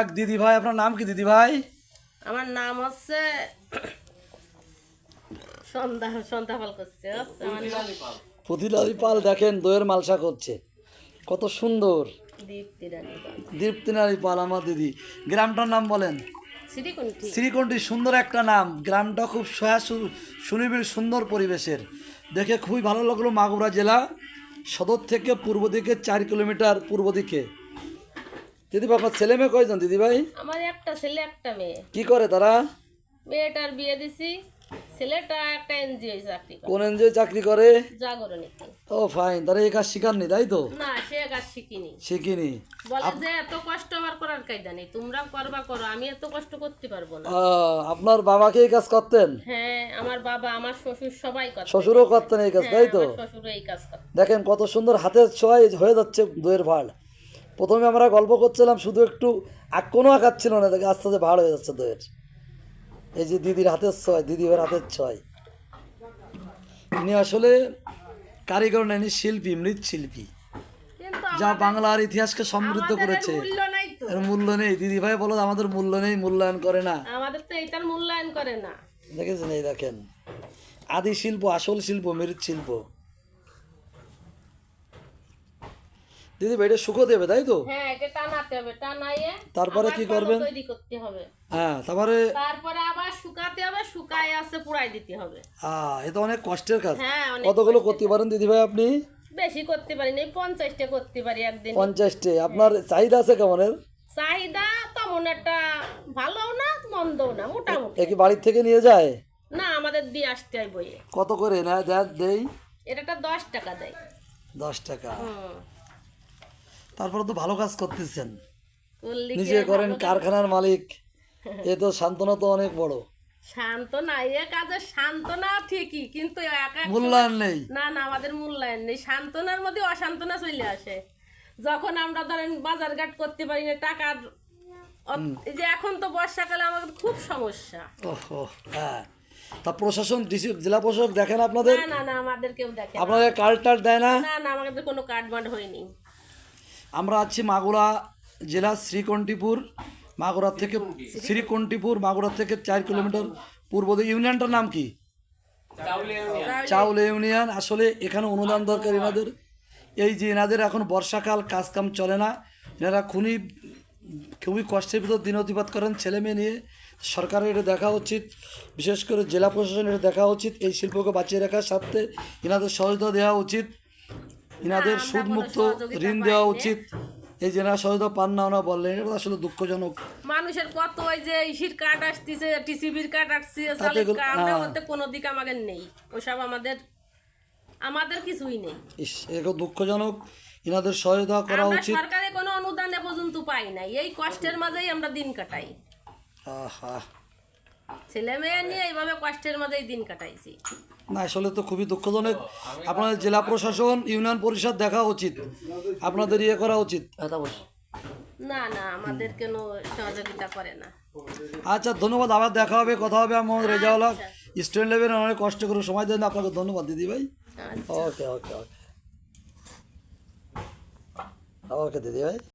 এক দিদি ভাই আপনার নাম কি দিদি ভাই আমার নাম হচ্ছে সন্ধ্যা সন্ধ্যা ফল করছে পুতিলাদি পাল। দেখেন দইয়ের মালসা করছে। কত সুন্দর। দীপ্তি পাল। দীপ্তিনারী পাল আমার দিদি। গ্রামটার নাম বলেন? শ্রীকুণ্ঠি সুন্দর একটা নাম। গ্রামটা খুব সয়া সু- সুনিবিড় সুন্দর পরিবেশের। দেখে খুবই ভালো লাগল মাগুরা জেলা। সদর থেকে পূর্ব দিকে চার কিলোমিটার পূর্ব দিকে। দিদি ভাই, আপনার ছেলে মেয়ে কয়জন দিদি ভাই? আমার একটা ছেলে একটা মেয়ে। কি করে তারা? মেয়েটার বিয়ে দিছি ছেলেটা একটা এনজিও চাকরি কোন এনজিও চাকরি করে? ও ফাইন তারা এই কাজ শিখাননি তাই তো? না সে কাজ শিখিনি। শিখিনি। বলে যে এত কষ্ট আমার করার কায়দা নেই তোমরা করবা করো আমি এত কষ্ট করতে পারব না। আপনার বাবাকে এই কাজ করতেন? হ্যাঁ আমার বাবা আমার শ্বশুর সবাই করে শ্বশুরও করতেন এই কাজ তাই তো? শ্বশুর এই কাজ করে দেখেন কত সুন্দর হাতের ছোঁয়ায় হয়ে যাচ্ছে দইয়ের ভাড়। প্রথমে আমরা গল্প করছিলাম শুধু একটু আর কোনো আঘাত ছিল না দেখে আস্তে আস্তে ভাড় হয়ে যাচ্ছে দইয়ের এই যে দিদির হাতের ছয় দিদি ভাইয়ের হাতের ছয়। ইনি আসলে কারিগর নেন ইনি শিল্পী মৃৎশিল্পী। যা বাংলার ইতিহাসকে সমৃদ্ধ করেছে। মূল্য এর মূল্য নেই। দিদি ভাই বলো আমাদের মূল্য নেই মূল্যায়ন করে না। আমাদের তো এইটার মূল্যায়ন করে না। দেখেছেন এই দেখেন। আদি শিল্প আসল শিল্প মৃৎশিল্প। দিদি এটা শুকো দেবে তাই তো? হ্যাঁ এটা টানাতে হবে টানাইয়ে তারপরে কি করবেন? তৈরি করতে হবে। হ্যাঁ তারপরে তারপরে আবার শুকাতে হবে শুকায় আছে পুড়াই দিতে হবে। আহ, এ তো অনেক কষ্টের কাজ। হ্যাঁ কতগুলো করতে পারেন দিদি ভাই আপনি? বেশি করতে পারি না পঞ্চাশটা করতে পারি একদিন। পঞ্চাশটে। আপনার চাহিদা আছে কেমনের চাহিদা তেমন একটা ভালো না মন্দও না মোটামুটি। এ কি বাড়ির থেকে নিয়ে যায়? না আমাদের দিয়ে আসতে হয় বইয়ে। কত করে না দেয় দেই এটা দশ টাকা দেয়। দশ টাকা। তারপরে তো ভালো কাজ করতেছেন। নিজে করেন কারখানার মালিক এ তো সান্ত্বনা তো অনেক বড়। সান্ত্বনা এ কাজে সান্ত্বনা ঠিকই কিন্তু মূল্যায়ন নেই। না না আমাদের মূল্যায়ন নেই। সান্ত্বনার মধ্যে অশান্তনা চলে আসে। যখন আমরা ধরেন বাজার ঘাট করতে পারি না টাকার এই যে এখন তো বর্ষাকালে আমাদের খুব সমস্যা। ওহো হ্যাঁ। তা প্রশাসন জেলা প্রশাসক দেখেন আপনাদের? না না না আমাদের কেউ দেখে আপনাদের কার্ড টার্ড দেয় না? না না আমাদের কোনো কার্ড বান্ড হয়নি। আমরা আছি মাগুরা জেলা শ্রীকণ্ঠীপুর মাগুরা থেকে শ্রীকণ্ঠীপুর মাগুরা থেকে চার কিলোমিটার পূর্ব ইউনিয়নটার নাম কি? চাউল ইউনিয়ন। আসলে এখানে অনুদান দরকার এনাদের। এই যে এনাদের এখন বর্ষাকাল কাজকাম চলে না। এনারা খুবই খুবই কষ্টের ভিতর দিন অতিপাত করেন। ছেলে মেয়ে নিয়ে সরকারের এটা দেখা উচিত। বিশেষ করে জেলা প্রশাসনের দেখা উচিত। এই শিল্পকে বাঁচিয়ে রাখার স্বার্থে এনাদের সহযোগিতা দেওয়া উচিত। এনাদের সুদমুক্ত ঋণ দেওয়া উচিত। এই যে এনারা সহযোগিতা পান না ওনা বললেন এটা আসলে দুঃখজনক। মানুষের কত ওই যে ইসির কার্ড আসতেছে টিসিবির কার্ড আসছে আমরা হ্যাঁ। মধ্যে কোনো দিক আমাদের নেই। ওসব আমাদের আমাদের কিছুই নেই। ইস এগুলো দুঃখজনক। এনাদের সহায়তা করা আমরা উচিত। সরকারে কোনো অনুদান এ পর্যন্ত পাই নাই। এই কষ্টের মাঝেই আমরা দিন কাটাই। আহা। ছেলে মেয়ে নিয়ে এইভাবে কষ্টের মাঝেই দিন কাটাইছি। না আসলে তো খুবই দুঃখজনক। আপনাদের জেলা প্রশাসন ইউনিয়ন পরিষদ দেখা উচিত। আপনাদের ইয়ে করা উচিত। না না আমাদের কোনো সহযোগিতা করে না? আচ্ছা ধন্যবাদ। আবার দেখা হবে কথা হবে। আমার রেজাউল হক স্টুডেন্ট লেভেলে অনেক কষ্ট করে সময় দেন। আপনাকে ধন্যবাদ দিদি ভাই। আচ্ছা। ওকে ওকে ওকে। ওকে দিদি ভাই।